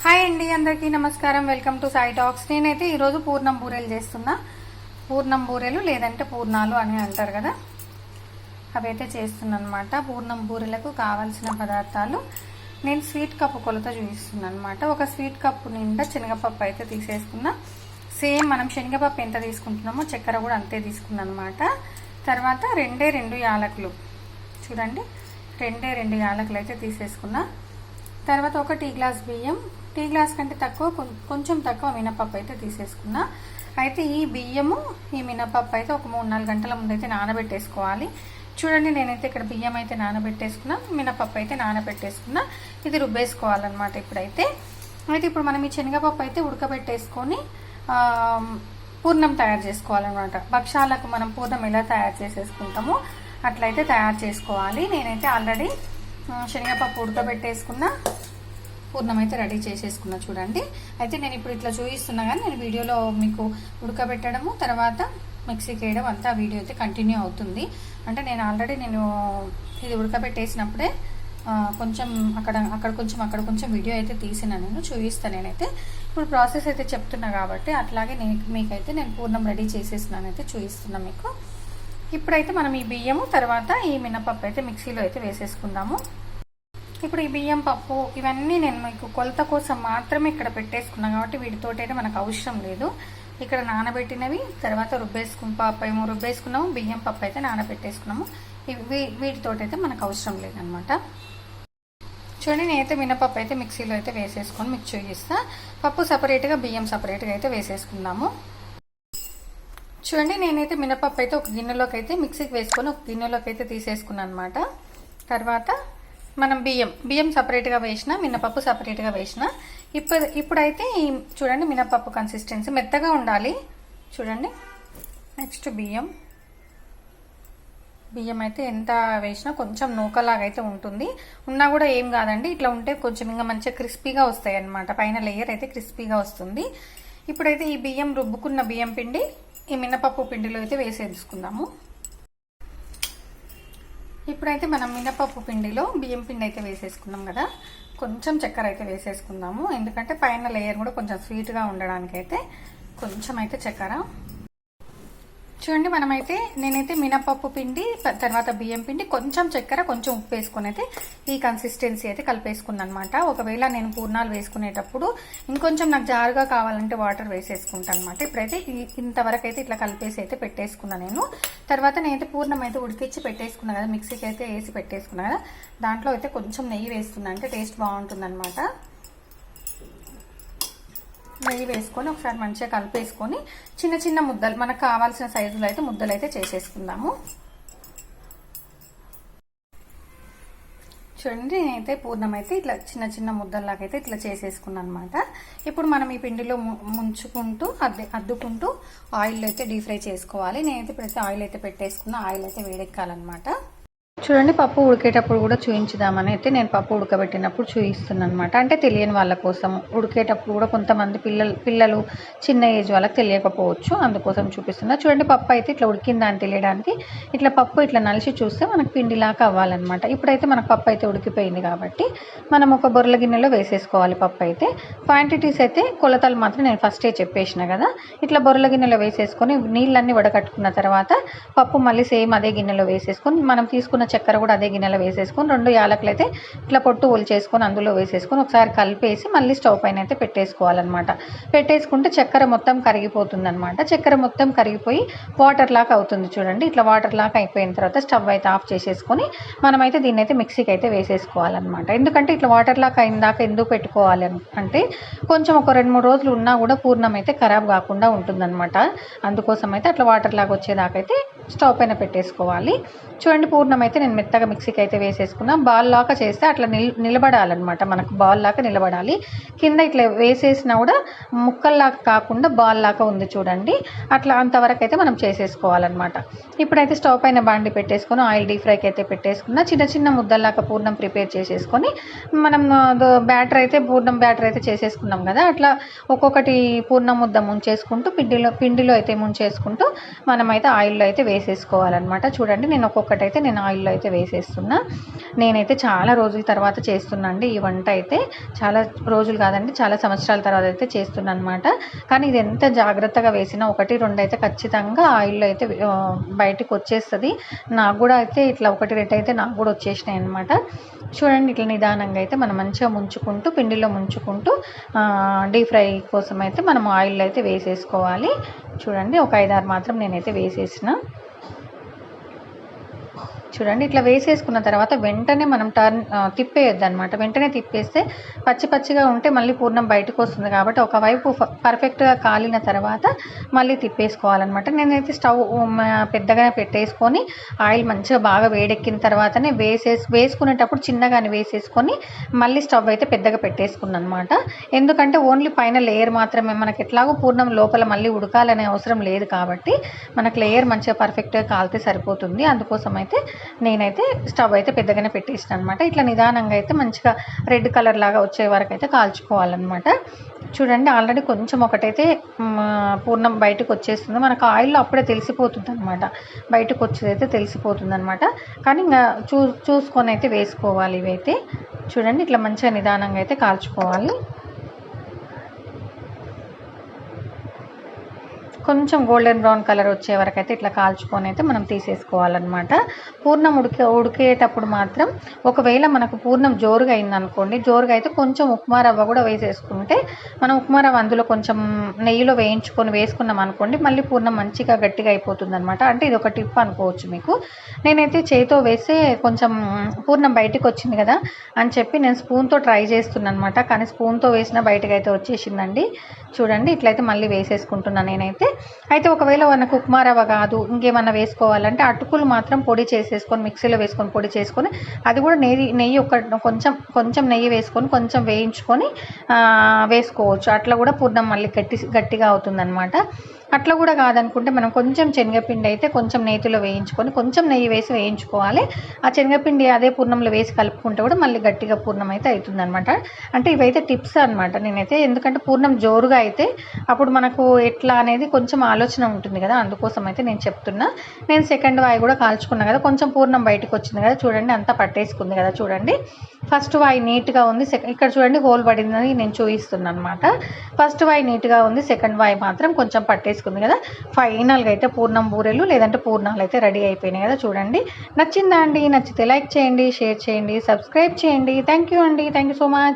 Hi అండి అందరికీ నమస్కారం. Welcome to Sai talks. నేనైతే ఈరోజు పూర్ణం బూరెలు చేస్తున్నా. పూర్ణం బూరెలు లేదంటే పూర్ణాలు అని అంటారు కదా? అవైతే చేస్తున్నాను అనమాట పూర్ణం బూరెలకు కావాల్సిన పదార్థాలు నేను స్వీట్ కప్పు కొలత చూపిస్తున్నాను అనమాట ఒక స్వీట్ కప్పు నిండా శనగపప్పు అయితే తీసేసుకున్నా. సేమ్ మనం శనగపప్పు ఎంత తీసుకుంటున్నామో చక్కెర కూడా అంతే తీసుకున్నాను అనమాట తర్వాత రెండే రెండు యాలకులు. చూడండి రెండే రెండు యాలకులు అయితే తీసేసుకున్నా. తర్వాత ఒక టీ గ్లాస్ బియ్యం. టీ గ్లాస్ కంటే తక్కువ కొంచెం తక్కువ మినపప్పు అయితే తీసేసుకున్నా. అయితే ఈ బియ్యము ఈ మినపప్పు అయితే ఒక మూడు నాలుగు గంటల ముందు అయితే నానబెట్టేసుకోవాలి. చూడండి నేనైతే ఇక్కడ బియ్యం అయితే నానబెట్టేసుకున్నా మినపప్పు అయితే నానబెట్టేసుకున్నా. ఇది రుబ్బేసుకోవాలన్నమాట ఇప్పుడైతే. అయితే ఇప్పుడు మనం ఈ శనగపప్పు అయితే ఉడకబెట్టేసుకొని పూర్ణం తయారు చేసుకోవాలన్నమాట. భక్షాలకు మనం పూర్ణం ఎలా తయారు చేసేసుకుంటామో అట్లయితే తయారు చేసుకోవాలి. నేనైతే ఆల్రెడీ శనగపప్పు ఉడకబెట్టేసుకున్నా. పూర్ణం అయితే రెడీ చేసేసుకున్నా చూడండి. అయితే నేను ఇప్పుడు ఇట్లా చూపిస్తున్నా కానీ నేను వీడియోలో మీకు ఉడకబెట్టడము తర్వాత మిక్సీకి వేయడం అంతా వీడియో అయితే కంటిన్యూ అవుతుంది. అంటే నేను ఆల్రెడీ నేను ఇది ఉడకబెట్టేసినప్పుడే కొంచెం అక్కడ అక్కడ కొంచెం అక్కడ కొంచెం వీడియో అయితే తీసిన నేను చూపిస్తాను నేనైతే. ఇప్పుడు ప్రాసెస్ అయితే చెప్తున్నా కాబట్టి అట్లాగే నేను మీకైతే నేను పూర్ణం రెడీ చేసేసినాను అయితే చూపిస్తున్నా మీకు. ఇప్పుడైతే మనం ఈ బియ్యము తర్వాత ఈ మినపప్పు అయితే మిక్సీలో అయితే వేసేసుకుందాము. ఇప్పుడు ఈ బియ్యం పప్పు ఇవన్నీ నేను మీకు కొలత కోసం మాత్రమే ఇక్కడ పెట్టేసుకున్నాను కాబట్టి వీటితోటైతే మనకు అవసరం లేదు. ఇక్కడ నానబెట్టినవి తర్వాత రుబ్బేసుకు పప్పు ఏమో రుబ్బేసుకున్నాము బియ్యం పప్పు అయితే నానబెట్టేసుకున్నాము. ఇవి వీటితోటైతే మనకు అవసరం లేదనమాట చూడండి నేనైతే మినపప్పు అయితే మిక్సీలో అయితే వేసేసుకొని మిక్స్ చేస్తా పప్పు సపరేట్గా బియ్యం సపరేట్గా అయితే వేసేసుకుందాము. చూడండి నేనైతే మినపప్పు అయితే ఒక గిన్నెలోకి అయితే మిక్సీకి వేసుకొని ఒక గిన్నెలోకి అయితే తీసేసుకున్నాను అనమాట తర్వాత మనం బియ్యం బియ్యం సపరేట్గా వేసిన మినపప్పు సపరేట్గా వేసిన ఇప్పుడు ఇప్పుడైతే ఈ చూడండి మినపప్పు కన్సిస్టెన్సీ మెత్తగా ఉండాలి. చూడండి. నెక్స్ట్ బియ్యం. బియ్యం అయితే ఎంత వేసినా కొంచెం నూకలాగా అయితే ఉంటుంది. ఉన్నా కూడా ఏం కాదండి ఇట్లా ఉంటే కొంచెం ఇంకా మంచిగా క్రిస్పీగా వస్తాయి అన్నమాట పైన లేయర్ అయితే క్రిస్పీగా వస్తుంది. ఇప్పుడైతే ఈ బియ్యం రుబ్బుకున్న బియ్యం పిండి ఈ మినపప్పు పిండిలో అయితే వేసేసుకుందాము. ఇప్పుడైతే మనం మినపప్పు పిండిలో బియ్యం పిండి అయితే వేసేసుకున్నాం కదా. కొంచెం చక్కెర అయితే వేసేసుకుందాము. ఎందుకంటే పైన లేయర్ కూడా కొంచెం స్వీట్గా ఉండడానికైతే కొంచెం అయితే చక్కెర చూడండి మనమైతే నేనైతే మినపప్పు పిండి తర్వాత బియ్యం పిండి కొంచెం చక్కెర కొంచెం ఉప్పు వేసుకుని అయితే ఈ కన్సిస్టెన్సీ అయితే కలిపేసుకున్నాను అనమాట ఒకవేళ నేను పూర్ణాలు వేసుకునేటప్పుడు ఇంకొంచెం నాకు జారుగా కావాలంటే వాటర్ వేసేసుకుంటాను అనమాట ఇప్పుడైతే ఇంతవరకు అయితే ఇట్లా కలిపేసి అయితే పెట్టేసుకున్నాను నేను. తర్వాత నేనైతే పూర్ణం అయితే ఉడికిచ్చి పెట్టేసుకున్నాను కదా మిక్సీకి అయితే వేసి పెట్టేసుకున్నాను కదా దాంట్లో అయితే కొంచెం నెయ్యి వేస్తున్నా అంటే టేస్ట్ బాగుంటుందనమాట నెయ్యి వేసుకొని ఒకసారి మంచిగా కలిపేసుకొని చిన్న చిన్న ముద్దలు మనకు కావాల్సిన సైజులో అయితే ముద్దలు అయితే చేసేసుకుందాము. చూడండి నేనైతే పూర్ణం అయితే ఇట్లా చిన్న చిన్న ముద్దల్లాగా అయితే ఇట్లా చేసేసుకున్నాను అనమాట ఇప్పుడు మనం ఈ పిండిలో ము- ముంచుకుంటూ అద్దె అద్దుకుంటూ ఆయిల్ అయితే డీప్ ఫ్రై చేసుకోవాలి. నేనైతే ఇప్పుడైతే ఆయిల్ అయితే పెట్టేసుకున్నా ఆయిల్ అయితే వేడెక్కాలన్నమాట. చూడండి పప్పు ఉడికేటప్పుడు కూడా చూయించుదామని అయితే నేను పప్పు ఉడకబెట్టినప్పుడు చూపిస్తున్నాను అనమాట అంటే తెలియని వాళ్ళ కోసం ఉడికేటప్పుడు కూడా కొంతమంది పిల్లలు పిల్లలు చిన్న ఏజ్ వాళ్ళకి తెలియకపోవచ్చు అందుకోసం చూపిస్తున్నా. చూడండి పప్పు అయితే ఇట్లా ఉడికిందా అని తెలియడానికి ఇట్లా పప్పు ఇట్లా నలిసి చూస్తే మనకు పిండిలాగా అవ్వాలన్నమాట. ఇప్పుడైతే మనకు పప్పు అయితే ఉడికిపోయింది కాబట్టి మనం ఒక బొర్రెల గిన్నెలో వేసేసుకోవాలి పప్పు అయితే. క్వాంటిటీస్ అయితే కొలతలు మాత్రం నేను ఫస్టే చెప్పేసిన కదా. ఇట్లా బొర్రెల గిన్నెలో వేసేసుకొని నీళ్ళన్నీ వడకట్టుకున్న తర్వాత పప్పు మళ్ళీ సేమ్ అదే గిన్నెలో వేసేసుకొని మనం తీసుకున్న చక్కెర కూడా అదే గిన్నెలో వేసేసుకొని రెండు యాలకులు అయితే ఇట్లా పొట్టు ఒలిచేసుకొని అందులో వేసేసుకొని ఒకసారి కలిపేసి మళ్ళీ స్టవ్ పైన అయితే పెట్టేసుకోవాలన్నమాట. పెట్టేసుకుంటే చక్కెర మొత్తం కరిగిపోతుంది అనమాట చక్కెర మొత్తం కరిగిపోయి వాటర్ లాగా అవుతుంది చూడండి. ఇట్లా వాటర్ లాగా అయిపోయిన తర్వాత స్టవ్ అయితే ఆఫ్ చేసేసుకొని మనమైతే దీన్ని అయితే మిక్సీకి అయితే వేసేసుకోవాలన్నమాట. ఎందుకంటే ఇట్లా వాటర్ లాగా అయిన దాకా ఎందుకు పెట్టుకోవాలి అంటే కొంచెం ఒక రెండు మూడు రోజులు ఉన్నా కూడా పూర్ణం అయితే ఖరాబ్ కాకుండా ఉంటుందన్నమాట. అందుకోసం అయితే అట్లా వాటర్ లాగా వచ్చేదాకైతే స్టవ్ పైన పెట్టేసుకోవాలి. చూడండి పూర్ణం అయితే నేను మెత్తగా మిక్సీకి అయితే వేసేసుకున్నా. బాల్ లాగా చేస్తే అట్లా నిల్ నిలబడాలన్నమాట. మనకు బాల్ లాగా నిలబడాలి. కింద ఇట్లా వేసేసినా కూడా ముక్కల్లాగా కాకుండా బాల్ లాగా ఉంది చూడండి. అట్లా అంతవరకు అయితే మనం చేసేసుకోవాలన్నమాట. ఇప్పుడైతే స్టవ్ పైన బాండి పెట్టేసుకొని ఆయిల్ డీప్ ఫ్రైకి అయితే పెట్టేసుకున్న చిన్న చిన్న ముద్దల్లాగా పూర్ణం ప్రిపేర్ చేసేసుకొని మనం బ్యాటర్ అయితే పూర్ణం బ్యాటర్ అయితే చేసేసుకున్నాం కదా అట్లా ఒక్కొక్కటి పూర్ణం ముద్ద ముంచేసుకుంటూ పిండిలో పిండిలో అయితే ముంచేసుకుంటూ మనమైతే ఆయిల్లో అయితే వేసేసుకోవాలన్నమాట. చూడండి నేను ఒక్కొక్కటి అయితే నేను ఆయిల్లో అయితే వేసేస్తున్నా. నేనైతే చాలా రోజుల తర్వాత చేస్తున్నా అండి ఈ వంట అయితే. చాలా రోజులు కాదండి చాలా సంవత్సరాల తర్వాత అయితే చేస్తున్నా అనమాట కానీ ఇది ఎంత జాగ్రత్తగా వేసినా ఒకటి రెండు అయితే ఖచ్చితంగా ఆయిల్లో అయితే బయటకు వచ్చేస్తుంది. నాకు కూడా అయితే ఇట్లా ఒకటి రెండు అయితే నాకు కూడా వచ్చేసినాయి అనమాట చూడండి ఇట్లా నిదానంగా అయితే మనం మంచిగా ముంచుకుంటూ పిండిలో ముంచుకుంటూ డీప్ ఫ్రై కోసం అయితే మనం ఆయిల్ అయితే వేసేసుకోవాలి. చూడండి ఒక ఐదారు మాత్రం నేనైతే వేసేసిన. చూడండి. ఇట్లా వేసేసుకున్న తర్వాత వెంటనే మనం టర్న్ తిప్పేయొద్దు అనమాట వెంటనే తిప్పేస్తే పచ్చి పచ్చిగా ఉంటే మళ్ళీ పూర్ణం బయటకు వస్తుంది కాబట్టి ఒకవైపు పర్ఫెక్ట్గా కాలిన తర్వాత మళ్ళీ తిప్పేసుకోవాలన్నమాట. నేనైతే స్టవ్ పెద్దగానే పెద్దగా పెట్టేసుకొని ఆయిల్ మంచిగా బాగా వేడెక్కిన తర్వాతనే వేసేసి వేసుకునేటప్పుడు చిన్నగానే వేసేసుకొని మళ్ళీ స్టవ్ అయితే పెద్దగా పెట్టేసుకున్నాను అనమాట ఎందుకంటే ఓన్లీ పైన లేయర్ మాత్రమే. మనకి ఎట్లాగో పూర్ణం లోపల మళ్ళీ ఉడకాలనే అవసరం లేదు కాబట్టి మనకు లేయర్ మంచిగా పర్ఫెక్ట్గా కాలితే సరిపోతుంది. అందుకోసం అయితే నేనైతే స్టవ్ అయితే పెద్దగానే పెట్టేసిన అనమాట ఇట్లా నిదానంగా అయితే మంచిగా రెడ్ కలర్ లాగా వచ్చే వరకు అయితే కాల్చుకోవాలన్నమాట. చూడండి ఆల్రెడీ కొంచెం ఒకటైతే పూర్ణం బయటకు వచ్చేస్తుంది. మనకు ఆయిల్లో అప్పుడే తెలిసిపోతుంది అనమాట బయటకు వచ్చేదైతే తెలిసిపోతుంది అనమాట కానీ ఇంకా చూ చూసుకొని అయితే వేసుకోవాలి ఇవైతే. చూడండి ఇట్లా మంచిగా నిదానంగా అయితే కాల్చుకోవాలి. కొంచెం గోల్డెన్ బ్రౌన్ కలర్ వచ్చే వరకు అయితే ఇట్లా కాల్చుకొని అయితే మనం తీసేసుకోవాలన్నమాట. పూర్ణం ఉడికే ఉడికేటప్పుడు మాత్రం ఒకవేళ మనకు పూర్ణం జోరుగా అయిందనుకోండి జోరుగా అయితే కొంచెం ఉప్మా రవ్వ కూడా వేసేసుకుంటే మనం ఉప్మా రవ్వ అందులో కొంచెం నెయ్యిలో వేయించుకొని వేసుకున్నాం అనుకోండి మళ్ళీ పూర్ణం మంచిగా గట్టిగా అయిపోతుంది అనమాట అంటే ఇది ఒక టిప్ అనుకోవచ్చు మీకు. నేనైతే చేతితో వేస్తే కొంచెం పూర్ణం బయటికి వచ్చింది కదా అని చెప్పి నేను స్పూన్తో ట్రై చేస్తున్నాను అనమాట కానీ స్పూన్తో వేసిన బయటకు అయితే వచ్చేసిందండి. చూడండి ఇట్లయితే మళ్ళీ వేసేసుకుంటున్నాను నేనైతే. అయితే ఒకవేళ మనకు ఉప్మా రవ్వ కాదు ఇంకేమన్నా వేసుకోవాలంటే అటుకులు మాత్రం పొడి చేసేసుకొని మిక్సీలో వేసుకొని పొడి చేసుకొని అది కూడా నెయ్యి నెయ్యి ఒక కొంచెం కొంచెం నెయ్యి వేసుకొని కొంచెం వేయించుకొని వేసుకోవచ్చు. అట్లా కూడా పూర్ణం మళ్ళీ గట్టి గట్టిగా అవుతుందన్నమాట. అట్లా కూడా కాదనుకుంటే మనం కొంచెం శనగపిండి అయితే కొంచెం నేతిలో వేయించుకొని కొంచెం నెయ్యి వేసి వేయించుకోవాలి. ఆ శనగపిండి అదే పూర్ణంలో వేసి కలుపుకుంటే కూడా మళ్ళీ గట్టిగా పూర్ణం అయితే అవుతుంది అనమాట అంటే ఇవైతే టిప్స్ అనమాట నేనైతే. ఎందుకంటే పూర్ణం జోరుగా అయితే అప్పుడు మనకు ఎట్లా అనేది కొంచెం ఆలోచన ఉంటుంది కదా అందుకోసం అయితే నేను చెప్తున్నా. నేను సెకండ్ వాయి కూడా కాల్చుకున్నా కదా కొంచెం పూర్ణం బయటకు వచ్చింది కదా చూడండి అంతా పట్టేసుకుంది కదా చూడండి. ఫస్ట్ వాయి నీట్గా ఉంది సెకండ్ ఇక్కడ చూడండి హోల్ పడిందని నేను చూపిస్తున్నాను అనమాట ఫస్ట్ వాయి నీట్గా ఉంది సెకండ్ వాయి మాత్రం కొంచెం పట్టేసుకుంది కదా. ఫైనల్గా అయితే పూర్ణం బూరెలు లేదంటే పూర్ణాలు అయితే రెడీ అయిపోయినాయి కదా చూడండి. నచ్చిందా అండి? నచ్చితే లైక్ చేయండి షేర్ చేయండి సబ్స్క్రైబ్ చేయండి. థ్యాంక్ యూ అండి. Thank you so much